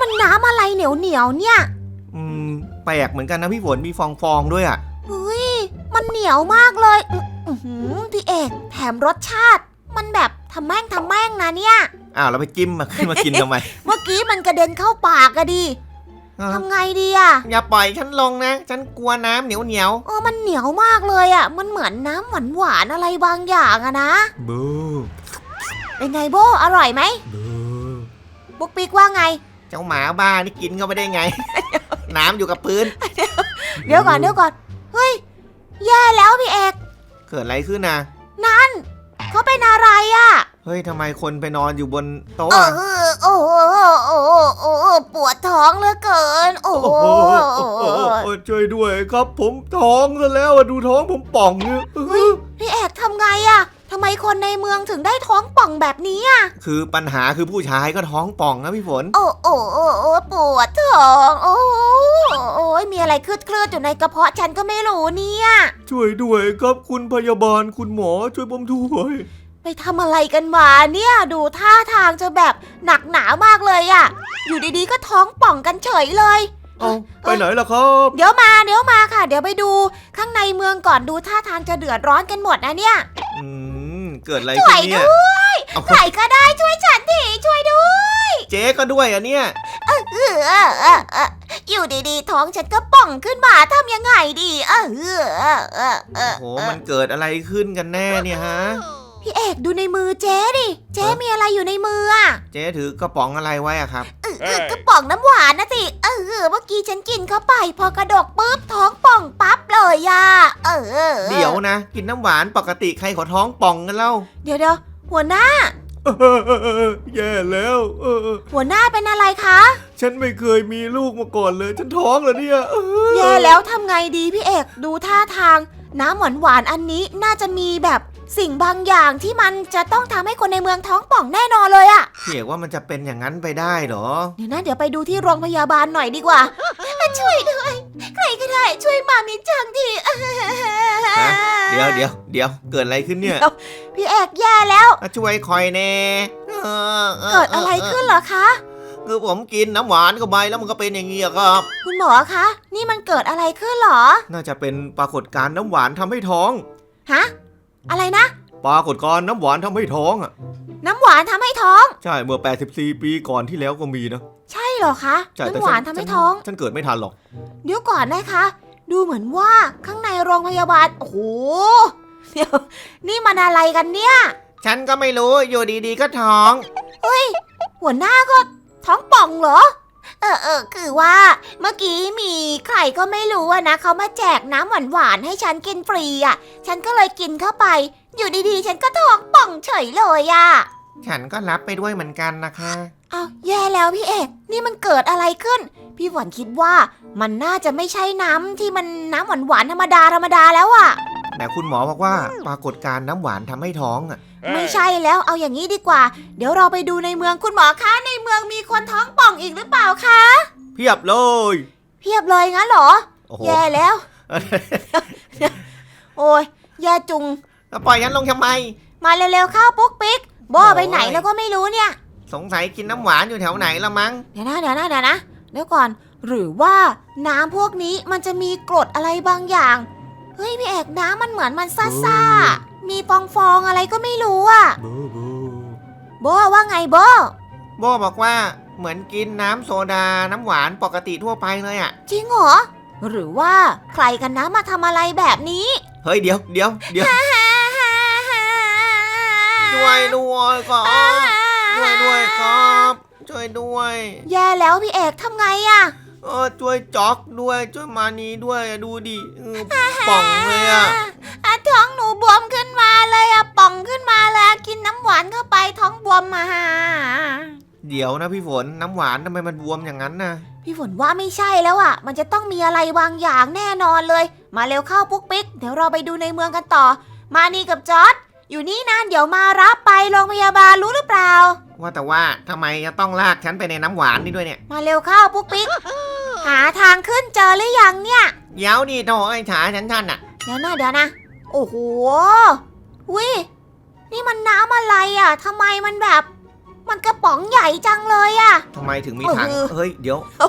มันน้ำอะไรเหนียวเหนียวๆเนี่ย อืม แปลกเหมือนกันนะพี่ฝน มีฟองฟองๆด้วยอะเฮ้ย มันเหนียวมากเลยอื้ออื้อหือพี่เอก แถมรสชาติ มันแบบทำแม่งทำแม่งนะเนี่ย อ้าวเราไปจิ้มมาขึ้นมากินทำไม เมื่อกี้มันกระเด็นเข้าปากอะดิอ้าวทำไงดีอะอย่าปล่อยฉันลงนะ ฉันกลัวน้ำเหนียวเหนียวเออมันเหนียวมากเลยอะมันเหมือนน้ำหวานหวานๆอะไรบางอย่างอะนะๆบูเป็นไงโบอร่อยไหมบูปุ๊กปิ๊กว่าไง เจ้าหมาบ้านี่กินเข้าไปได้ไง น้ำอยู่กับพื้น เดี๋ยวก่อนเดี๋ยวก่อน เฮ้ย แย่แล้วพี่เอก เกิดอะไรขึ้นนะนั่น เขาเป็นอะไรอะเฮ้ยทำไมคนไปนอนอยู่บนโต๊ะเออะอโอ้โหโอ้โหโอ้โหปวดท้องเหลือเกิน โอ้โหช่วยด้วยครับ ผมท้องซะแล้วอะดูท้องผมป่องเนี่ยเฮ้ยพี่เอกทำไงอะ ทำไมคนในเมืองถึงได้ท้องป่องแบบนี้อะคือปัญหาคือผู้ชายก็ท้องป่องนะพี่ฝน โอ้โอ้โอ้โอ้ปวดท้อง โอ้โหโอ้ยมีอะไรคลืดคลืดๆอยู่ในกระเพาะฉันก็ไม่รู้เนี่ย ช่วยด้วยครับคุณพยาบาลคุณหมอช่วยผมด้วยไปทำอะไรกันมาเนี่ยดูท่าทางจะแบบหนักหนามากเลยอะอยู่ดีๆก็ท้องป่องกันเฉยเลยเอาไปไหนล่ะครับ เดี๋ยวมาเดี๋ยวมาค่ะ เดี๋ยวไปดูข้างในเมืองก่อนดูท่าทางจะเดือดร้อนกันหมดนะเนี่ย อืม เกิดอะไรช่ขึ้วนยเนี่ยด้วยเอาใครก็ได้ช่วยฉันทีช่วยด้วยเจ๊ก็ด้วยอะเนี่ย เออเออเออเอออยู่ดีๆ ท้องฉันก็ป่องขึ้นมาทำยังไงดีเออเออเออเออเออโห มันเกิดอะไรขึ้นกันแน่เนี่ยฮะ พี่เอกดูในมือเจ๊ดิ เจ๊มีอะไรอยู่ในมืออะเจ๊ถือกระป๋องอะไรไว้อะครับ เออเออกระป๋องน้ำหวานนะสิเออเออเมื่อกี้ฉันกินเข้าไป พอกระดกปุ๊บท้องป่องปั๊บเลยอะเออออเดี๋ยวนะ กินน้ำหวานปกติใครขอท้องป่องกันเล่าเดี๋ยวเดี๋ยวหัวหน้า แย่แล้วเออหัวหน้าเป็นอะไรคะ ฉันไม่เคยมีลูกมาก่อนเลย ฉันท้องเหรอเนี่ยเออแย่แล้วทำไงดีพี่เอกดูท่าทาง น้ำหวานหวานๆอันนี้น่าจะมีแบบ สิ่งบางอย่างที่มันจะต้องทำให้คนในเมืองท้องป่องแน่นอนเลยอะพี่เอกว่ามันจะเป็นอย่างนั้นไปได้เหรอ เดี๋ยวนะเดี๋ยวไปดูที่โรงพยาบาลหน่อยดีกว่า ช่วยด้วย ใครก็ได้ช่วยมามิจังทีเดี๋ยวเดี๋ยวเดี๋ยวเกิดอะไรขึ้นเนี่ยพี่เอกแย่แล้วอะช่วยคอยแน่ออเกิดอะไรขึ้นเหรอคะ คือผมกินน้ำหวานเข้าไปแล้วมันก็เป็นอย่างนี้อะครับ คุณหมอคะ นี่มันเกิดอะไรขึ้นเหรอ น่าจะเป็นปรากฏการณ์น้ำหวานทำให้ท้อง ฮะ อะไรนะ ปรากฏการณ์น้ำหวานทำให้ท้องอะ น้ำหวานทำให้ท้อง ใช่เมื่อ 84 ปีก่อนที่แล้วก็มีนะ ใช่เหรอคะ ใช่แต่น้ำหวานฉัทำให้ท้อง ฉันเกิดไม่ทันหรอก เดี๋ยวก่อนนะคะ ดูเหมือนว่าข้างในโรงพยาบาล โอ้โห เดี๋ยว นี่มันอะไรกันเนี่ย ฉันก็ไม่รู้อยู่ดีๆก็ท้อง หัวหน้าก็ท้องป่องเหรอ เออเออคือว่า เมื่อกี้มีใครก็ไม่รู้อะนะเขามาแจกน้ำหวานหวานๆให้ฉันกินฟรีอะฉันก็เลยกินเข้าไป อยู่ดีๆ ฉันก็ท้องป่องเฉยเลยอะฉันก็รับไปด้วยเหมือนกันนะคะ เอาวแย่แล้วพี่เอกนี่มันเกิดอะไรขึ้น พี่หวันคิดว่ามันน่าจะไม่ใช่น้ำที่มันน้ำหวานหวานๆธรรมดาธรรมดาแล้วอะ แต่คุณหมอบอกว่าปรากฏการณ์น้ำหวานทำให้ท้องอะ ไม่ใช่แล้วเอาอย่างนี้ดีกว่า เดี๋ยวเราไปดูในเมืองคุณหมอคะในเมืองมีคนท้องป่องอีกหรือเปล่าคะเพียบเลย เพียบเลยงั้นเหรอ โอ้โห แย่แล้ว โอ้ยแย่จุง แล้วปล่อยฉันลงทำไม มาเร็วๆเข้าปุ๊กปิ๊กโบโอ้ยไปไหนแล้วก็ไม่รู้เนี่ย สงสัยกินน้ำหวานอยู่แถวไหนละมั้ง เดี๋ยวนะเดี๋ยวนะเดี๋ยวนะเดี๋ยวก่อน หรือว่าน้ำพวกนี้มันจะมีกรดอะไรบางอย่าง เฮ้ยพี่เอกน้ำมันเหมือนมันซ่าซ่าๆมีฟองฟองๆอะไรก็ไม่รู้อะบูบูโบว่าไงโบโบบอกว่าเหมือนกินน้ำโซดาน้ำหวานปกติทั่วไปเลยอะ จริงเหรอ หรือว่าใครกันนะมาทำอะไรแบบนี้ เฮ้ยเดี๋ยวเดี๋ยวเดี๋ยวช่วยด้วยครับช่วยด้วยครับช่วยด้วย แย่แล้วพี่เอกทำไงอะ เออช่วยจ็อกด้วยช่วยมานีด้วยดูดิเออป่องเลยอะอะท้องหนูบวมขึ้นมาเลยอะป่องขึ้นมาเลยอะกินน้ำหวานเข้าไปท้องบวมมาเดี๋ยวนะพี่ฝนน้ำหวานทำไมมันบวมอย่างนั้นนะพี่ฝนว่าไม่ใช่แล้วอะมันจะต้องมีอะไรบางอย่างแน่นอนเลย มาเร็วเข้าปุ๊กปิ๊กเดี๋ยวเราไปดูในเมืองกันต่อ มานี่กับจอร์ดอยู่นี่นานเดี๋ยวมารับไปโรงพยาบาลรู้หรือเปล่า ว่าแต่ว่าทำไมจะต้องลากฉันไปในน้ำหวานนี่ด้วยเนี่ย มาเร็วเข้าปุ๊กปิ๊ก หาทางขึ้นเจอหรือยังเนี่ย เดี๋ยวดิโถไอ้ฉาฉันท่านอะ เดี๋ยวนะเดี๋ยวนะ โอ้โหวินี่มันน้ำอะไรอะทำไมมันแบบ มันกระป๋องใหญ่จังเลยอะทำไมถึงมีถัง เออ เฮ้ย เดี๋ยว โอ้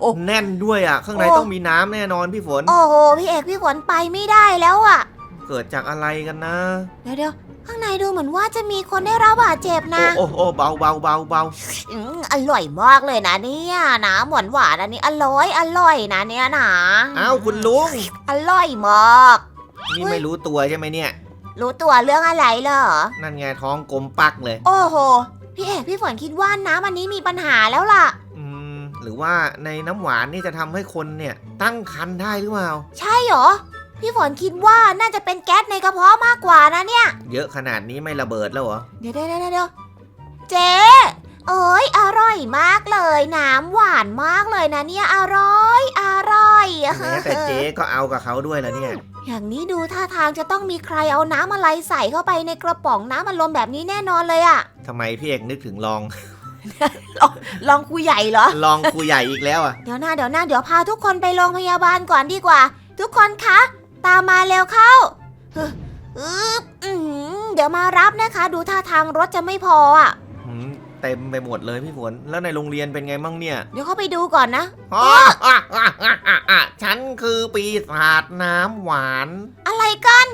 โห แน่นด้วยอะ ข้างในโอ้ ต้องมีน้ำแน่นอนพี่ฝน โอ้โหพี่เอกพี่ฝนไปไม่ได้แล้วอะเกิดจากอะไรกันนะ เดี๋ยวเดี๋ยว ข้างในดูเหมือนว่าจะมีคนได้รับบาดเจ็บนะโอ้โอ้โอ้เบาเบาเบาเบาอืมอร่อยมากเลยนะเนี่ยน้ำหวานหวานๆอันนี้อร่อยอร่อยนะเนี่ยนะอ้าวคุณลุงอร่อยมากนี่เฮ้ยไม่รู้ตัวใช่ไหมเนี่ย รู้ตัวเรื่องอะไรเหรอนั่นไงท้องกลมปักเลย โอ้โหพี่เอกพี่ฝนคิดว่าน้ำอันนี้มีปัญหาแล้วล่ะอืมหรือว่าในน้ำหวานนี่จะทำให้คนเนี่ยตั้งครรภ์ได้หรือเปล่า ใช่เหรอ พี่ฝนคิดว่าน่าจะเป็นแก๊สในกระเพาะมากกว่านะเนี่ย เยอะขนาดนี้ไม่ระเบิดแล้วเหรอ เดี๋ยวเดี๋ยวเดี๋ยวเดี๋ยวเจ๊เอ้ยอร่อยมากเลย น้ำหวานมากเลยนะเนี่ยอร่อย อร่อยแม้แต่เจ๊ก็เอากับเขาด้วยแล้วเนี่ย อย่างนี้ดูท่าทางจะต้องมีใครเอาน้ำอะไรใส่เข้าไปในกระป๋องน้ำมันลมแบบนี้แน่นอนเลยอะทำไมพี่เอกนึกถึงลองลองคุยใหญ่เหรอ ลองครูใหญ่อีกแล้วอะ เดี๋ยวหน้าเดี๋ยวหน้าเดี๋ยวพาทุกคนไปโรงพยาบาลก่อนดีกว่า ทุกคนคะ ตามมาเร็วเข้าฮึอึ๊บอื้อหือเดี๋ยวมารับนะคะ ดูท่าทางรถจะไม่พออะหืมเต็มไปหมดเลยพี่ฝน แล้วในโรงเรียนเป็นไงมั่งเนี่ย เดี๋ยวเข้าไปดูก่อนนะอ๋ออะอะอะอะอะฉันคือปีศาจน้ำหวาน อะไรกัน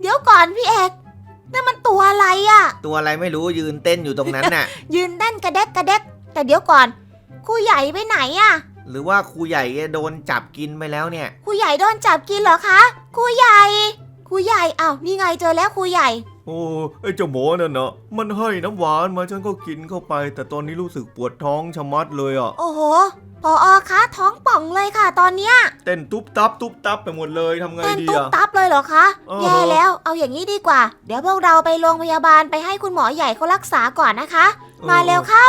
เดี๋ยวก่อนพี่เอกนั่นมันตัวอะไรอะ ตัวอะไรไม่รู้ยืนเต้นอยู่ตรงนั้นน่ะ ยืนเต้นกระเด็กกระเด็ก แต่เดี๋ยวก่อนครูใหญ่ไปไหนอะ หรือว่าครูใหญ่โดนจับกินไปแล้วเนี่ย ครูใหญ่โดนจับกินเหรอคะครูใหญ่ครูใหญ่อ้าวนี่ไงเจอแล้วครูใหญ่ โอ้ไอ้เจ้าหมอนั่นนะมันให้น้ำหวานมาฉันก็กินเข้าไป แต่ตอนนี้รู้สึกปวดท้องชะมัดเลยอะ โอ้โหพออคะท้องป่องเลยค่ะ ตอนเนี้ยเต้นตุ๊บตับตุ๊บตับไปหมดเลยทำไงเต้นดีตุ๊บอะตับเลยเหรอคะเออ แย่แล้วเอาอย่างนี้ดีกว่า เดี๋ยวพวกเราไปโรงพยาบาลไปให้คุณหมอใหญ่เขารักษาก่อนนะคะ มาเร็วเข้า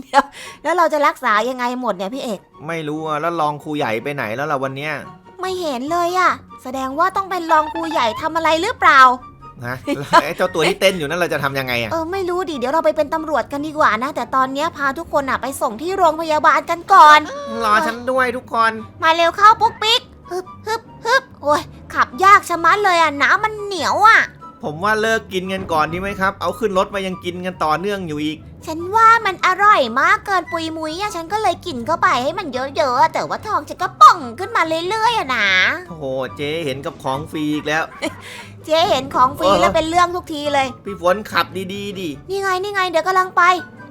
เดี๋ยวแล้วเราจะรักษายังไงหมดเนี่ยพี่เอก ไม่รู้อะแล้วลองครูใหญ่ไปไหนแล้วล่ะวันเนี้ยไม่เห็นเลยอะแสดงว่าต้องเป็นรองครูใหญ่ทำอะไรหรือเปล่า นะแล้วไอ้เจ้าตัวที่เต้นอยู่นั่นเราจะทำยังไงอะเออไม่รู้ดิเดี๋ยวเราไปเป็นตำรวจกันดีกว่านะ แต่ตอนเนี้ยพาทุกคนอะไปส่งที่โรงพยาบาลกันก่อน รอฉันด้วยทุกคนมาเร็วเข้าปุ๊กปิ๊กฮึบฮึบฮึบโอ้ยขับยากชะมัดเลยอะน้ำมันเหนียวอะ ผมว่าเลิกกินกันก่อนดีไหมครับ เอาขึ้นรถมายังกินกันต่อเนื่องอยู่อีก ฉันว่ามันอร่อยมากเกินปุยมุยอะฉันก็เลยกินเข้าไปให้มันเยอะๆอะแต่ว่าท้องฉันก็ป่องขึ้นมาเรื่อยๆอะนะ โอ้โหเจ๊เห็นกับของฟรีอีกแล้ว เจ๊เห็นของฟรีเออ แล้วเป็นเรื่องทุกทีเลย พี่ฝนขับดีๆดินี่ไงนี่ไงเดี๋ยวกำลังไป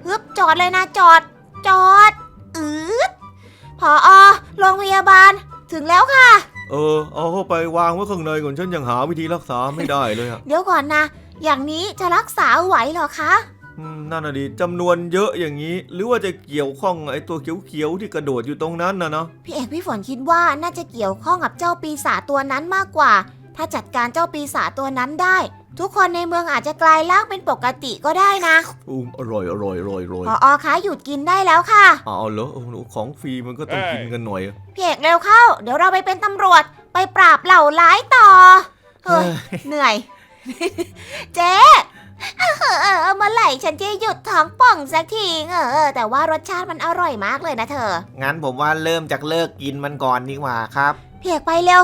ฮึบจอดเลยนะจอด จอดอืดพออโรงพยาบาล ถึงแล้วค่ะ เออ เอาเข้าไปวางไว้ข้างในก่อนฉันยังหาวิธีรักษาไม่ได้เลยอะเดี๋ยวก่อนนะ อย่างนี้จะรักษาไหวเหรอคะ อืมนั่นน่ะดิจำนวนเยอะอย่างนี้ หรือว่าจะเกี่ยวข้องไอ้ตัวเขียวๆที่กระโดดอยู่ตรงนั้นนะเนาะพี่เอกพี่ฝนคิดว่าน่าจะเกี่ยวข้องกับเจ้าปีศาจตัวนั้นมากกว่า ถ้าจัดการเจ้าปีศาจตัวนั้นได้ ทุกคนในเมืองอาจจะกลายร่างเป็นปกติก็ได้นะ อืมอร่อยอร่อยอร่อยอร่อยพออคะหยุดกินได้แล้วค่ะเอาเหรอโอ้โหของฟรีมันก็ต้องกินกันหน่อยอะพี่เอกเร็วเข้า เดี๋ยวเราไปเป็นตำรวจไปปราบเหล่าร้ายต่อ เฮ้ย เหนื่อย เจ๊เออเออเมื่อไหร่ฉันจะหยุดท้องป่องสักทีเออเออ แต่ว่ารสชาติมันอร่อยมากเลยนะเธอ งั้นผมว่าเริ่มจากเลิกกินมันก่อนดีกว่าครับ เพียกไปเร็ว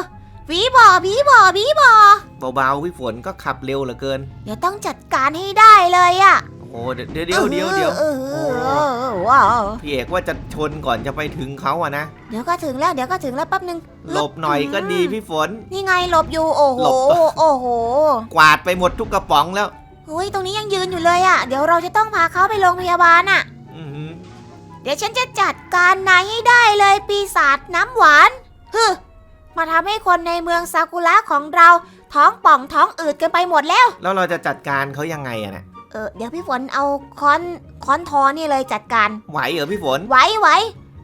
วีบอวีบอวีบอ เบาๆพี่ฝนก็ขับเร็วเหลือเกิน เดี๋ยวต้องจัดการให้ได้เลยอะโอ้โหเดี๋ยวเดี๋ยวเดี๋ยวเดี๋ยวเออเออเออเออว้าวพี่เอกว่าจะชนก่อนจะไปถึงเขาอะนะ เดี๋ยวก็ถึงแล้วเดี๋ยวก็ถึงแล้วแป๊บนึงหลบหน่อยก็ดีพี่ฝน นี่ไงหลบอยู่โอ้โหหลบโอ้โหกวาดไปหมดทุกกระป๋องแล้ว เฮ้ยตรงนี้ยังยืนอยู่เลยอะเดี๋ยวเราจะต้องพาเขาไปโรงพยาบาลอะอือหือเดี๋ยวฉันจะจัดการนายให้ได้เลยปีศาจน้ำหวานฮึมาทำให้คนในเมืองซากุระของเรา ท้องป่องท้องอืดกันไปหมดแล้ว แล้วเราจะจัดการเขายังไงอะนะเออเดี๋ยวพี่ฝนเอาค้อนค้อนทอนี่เลยจัดการ ไหวเหรอพี่ฝน ไหวไหว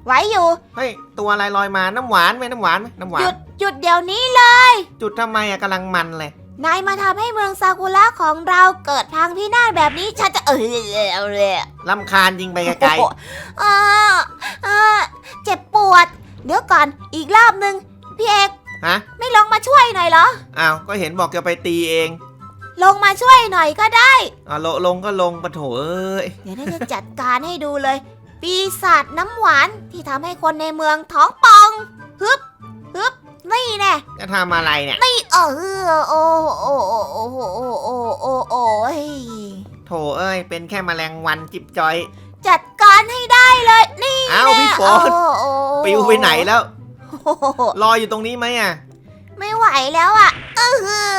ไหวอยู่ เฮ้ย ตัวอะไรลอยมาน้ำหวานไหมน้ำหวานไหมน้ำหวาหยุนดหยุดเดี๋ยวนี้เลยจุดทำไมอะกำลังมันเลย นายมาทำให้เมืองซากุระของเราเกิดพังพินาศแบบนี้ฉันจะเออเอาเลยลำคาญยิงไปไกลโอ้โหเออเออเจ็บปวด เดี๋ยวก่อนอีกรอบหนึ่งพี่เอกๆ ฮะไม่ลงมาช่วยหน่อยเหรอ อ้าวก็เห็นบอกจะไปตีเองลงมาช่วยหน่อยก็ได้อะลงลงก็ลงปะโถเอ้ยเดี๋ยวน่าจะจัดการให้ดูเลย ปีศาจน้ำหวานที่ทำให้คนในเมืองท้องป่องฮึบฮึบนี่แน่จะทำอะไรเนี่ยนี่เออโอ้โอ้โอ้โอ้โอ้โอ้โอ้โอ้ยโถเอ้ย เป็นแค่แมลงวันจิบจอย จัดการให้ได้เลยนี่เอ้าพี่ฝนโอ้โอ้ปิวไปไหนแล้วโอ้โห รออยู่ตรงนี้ไหมอะ ไม่ไหวแล้วอะเอ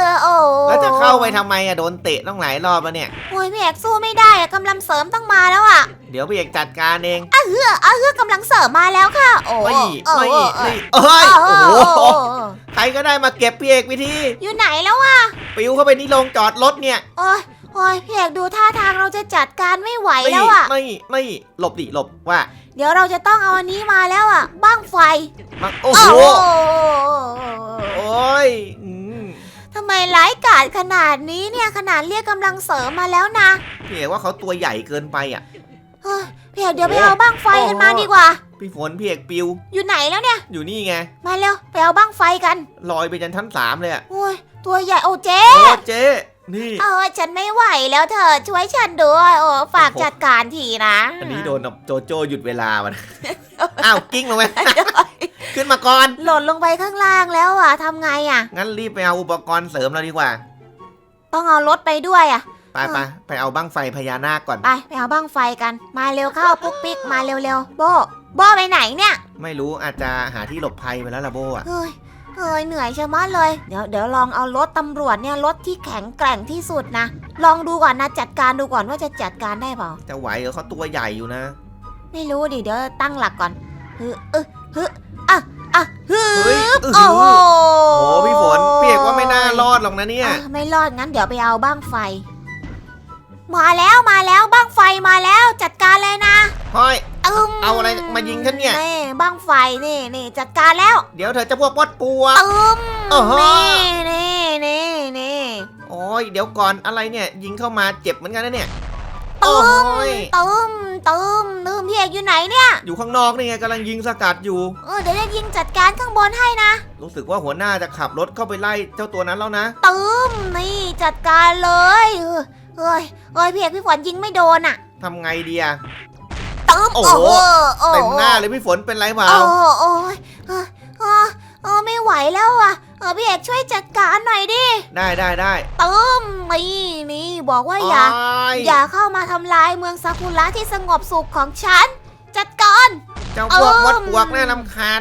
อโอ้แล้วจะเข้าไปทำไมอะโดนเตะต้องหลายรอบแล้วเนี่ย โอ้ยพี่เอกสู้ไม่ได้อะกำลังเสริมต้องมาแล้วอะเดี๋ยวพี่เอกจัดการเองเออเออกำลังเสริมมาแล้วค่ะ โอ้ไม่โอ้ไม่โอ้ไม่เอ้ยโอ้โอ้โหโอ้ใครก็ได้มาเก็บพี่เอกวิธีอยู่ไหนแล้วอะปิวเข้าไปที่โรงจอดรถเนี่ยโอ้ยโอ้ยพี่เอกดูท่าทางเราจะจัดการไม่ไหวไม่แล้วอะไม่ไม่หลบดิหลบว่าเดี๋ยวเราจะต้องเอาอันนี้มาแล้วอะ บ้างไฟ มาโอ้โอ้โหโห โอ้ยอืมทำไมร้ายกาจขนาดนี้เนี่ยขนาดเรียกกำลังเสริมมาแล้วนะพี่เอกว่าเขาตัวใหญ่เกินไปอะ เฮ้ยพี่เอกเดี๋ยวไปเอาบ้างไฟกันมาดีกว่า พี่ฝนพี่เอกปิว อยู่ไหนแล้วเนี่ย อยู่นี่ไง มาเร็วไปเอาบ้างไฟกัน ลอยไปจนชั้นสามเลยอะโอ้ยตัวใหญ่โอ้เจ๊ โอ้เจ๊ นี่เออฉันไม่ไหวแล้วเธอช่วยฉันด้วยโอ้ฝากโอ้โหจัดการทีนะอันนี้โดนโจโจหยุดเวลามันอ้าวกิ้งลงไปขึ้นมาก่อน หล่นลงไปข้างล่างแล้วอะทำไงอะ งั้นรีบไปเอาอุปกรณ์เสริมเราดีกว่า ต้องเอารถไปด้วยอะไปไปไปเอาบั้งไฟพญานาคก่อนไปไปเอาบ้างไฟกัน มาเร็วเข้าปุ๊กปิ๊กมาเร็วๆโบโบไปไหนเนี่ย ไม่รู้อาจจะหาที่หลบภัยไปแล้วล่ะโบอะเฮ้ย เฮ้ยเหนื่อยชะมัดเลย เดี๋ยวเดี๋ยวลองเอารถตำรวจเนี่ยรถที่แข็งแกร่งที่สุดนะ ลองดูก่อนนะจัดการดูก่อนว่าจะจัดการได้เปล่า จะไหวเหรอเขาตัวใหญ่อยู่นะ ไม่รู้ดิเดี๋ยวตั้งหลักก่อนฮึเออฮึอะอะฮึเฮ้ยอื้อโอ้หือโหโอ้พี่ฝนพี่เอกว่าไม่น่ารอดหรอกนะเนี่ย อะไม่รอดงั้นเดี๋ยวไปเอาบ้างไฟ มาแล้วมาแล้วบ้างไฟมาแล้วจัดการเลยนะห้อยอึมเอาอะไรมายิงฉันเนี่ย นี่บ้างไฟนี่นี่จัดการแล้วเดี๋ยวเธอจะพวกปอดปัว ตึมโอ้โห นี่นี่นี่นี่โอ้ยเดี๋ยวก่อนอะไรเนี่ย ยิงเข้ามาเจ็บเหมือนกันนะเนี่ยตึโอ้มยตึมตึมตึมพี่เอกอยู่ไหนเนี่ยอยู่ข้างนอกนี่ไงกำลังยิงสกัดอยู่ เออเดี๋ยวจะยิงจัดการข้างบนให้นะรู้สึกว่าหัวหน้าจะขับรถเข้าไปไล่เจ้าตัวนั้นแล้วนะ ตึมนี่จัดการเลยเออ เอ้ยเอ้ยพี่เอกพี่ฝนยิงไม่โดนอะทำไงดีอะ ตึมโอ้โอ้โหโหโอ้โหเต็มหน้าเลยพี่ฝนเป็นไรเปล่า โอ้โหโอ้ยเออเออเออไม่ไหวแล้วอะเออพี่เอกช่วยจัดการหน่อยดิได้ได้ได้ตึมนี่นี่บอกว่าอย่าโอ้ยอย่าเข้ามาทำลายเมืองซากุระที่สงบสุขของฉัน จัดการ เจ้าพวกเอิ่มมดปวกน่ารำคาญ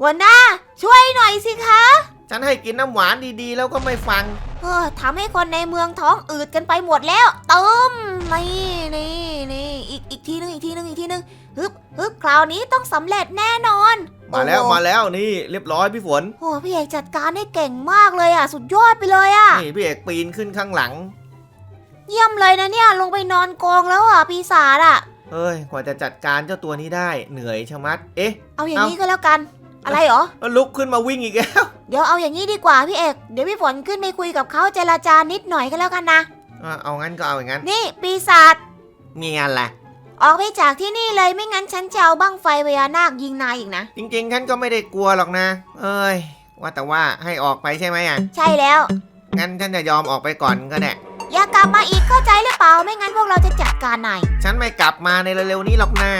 หัวหน้าช่วยหน่อยสิคะ ฉันให้กินน้ำหวานดีๆ แล้วก็ไม่ฟัง เออทำให้คนในเมืองท้องอืดกันไปหมดแล้วตึมนี่นี่นี่อีกอีกทีนึงอีกทีนึงอีกทีนึงฮึบฮึบคราวนี้ต้องสำเร็จแน่นอน มาแล้วโอ้โห มาแล้วนี่เรียบร้อยพี่ฝนโอ้พี่เอกจัดการได้เก่งมากเลยอะ สุดยอดไปเลยอะ นี่พี่เอกปีนขึ้นข้างหลัง เยี่ยมเลยนะเนี่ยลงไปนอนกองแล้วอะปีศาจอะเฮ้ยกว่าจะจัดการเจ้าตัวนี้ได้เหนื่อยชะมัด เอ๊ะ เอาอย่างเอ้านี้ก็แล้วกัน อะไรเหรอแล้วลุกขึ้นมาวิ่งอีกแล้วเดี๋ยวเอาอย่างนี้ดีกว่าพี่เอก เดี๋ยวพี่ฝนขึ้นไปคุยกับเขาเจรจานิดหน่อยก็แล้วกันนะ อะเอางั้นก็เอาอย่างงั้น นี่ปีศาจ มีงานแหละออกไปจากที่นี่เลยไม่งั้นฉันจะเอาบั้งไฟพญานาคยิงนายอีกนะ จริงๆฉันก็ไม่ได้กลัวหรอกนะ เอ้ย ว่าแต่ว่าให้ออกไปใช่ไหมอะ ใช่แล้ว งั้นฉันจะยอมออกไปก่อนก็ได้ อย่ากลับมาอีกเข้าใจหรือเปล่า ไม่งั้นพวกเราจะจัดการนาย ฉันไม่กลับมาในเร็วๆนี้หรอกนะ